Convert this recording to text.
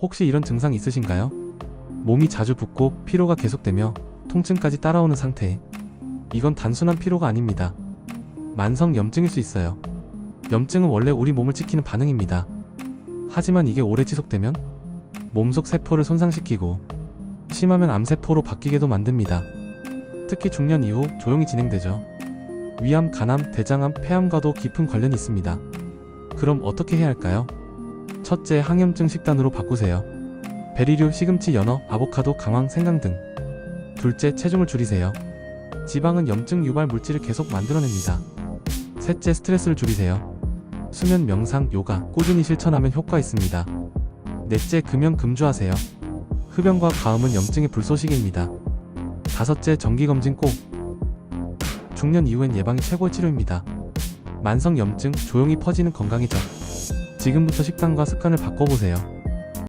혹시 이런 증상 있으신가요? 몸이 자주 붓고 피로가 계속되며 통증까지 따라오는 상태. 이건 단순한 피로가 아닙니다. 만성 염증일 수 있어요. 염증은 원래 우리 몸을 지키는 반응입니다. 하지만 이게 오래 지속되면 몸속 세포를 손상시키고 심하면 암세포로 바뀌게도 만듭니다. 특히 중년 이후 조용히 진행되죠. 위암, 간암, 대장암, 폐암과도 깊은 관련이 있습니다. 그럼 어떻게 해야 할까요? 첫째, 항염증 식단으로 바꾸세요. 베리류, 시금치, 연어, 아보카도, 강황, 생강 등. 둘째, 체중을 줄이세요. 지방은 염증 유발 물질을 계속 만들어냅니다. 셋째, 스트레스를 줄이세요. 수면, 명상, 요가 꾸준히 실천하면 효과 있습니다. 넷째, 금연 금주하세요. 흡연과 가음은 염증의 불쏘시개입니다. 다섯째, 정기검진 꼭. 중년 이후엔 예방이 최고의 치료입니다. 만성 염증 조용히 퍼지는 건강이죠. 지금부터 식단과 습관을 바꿔보세요.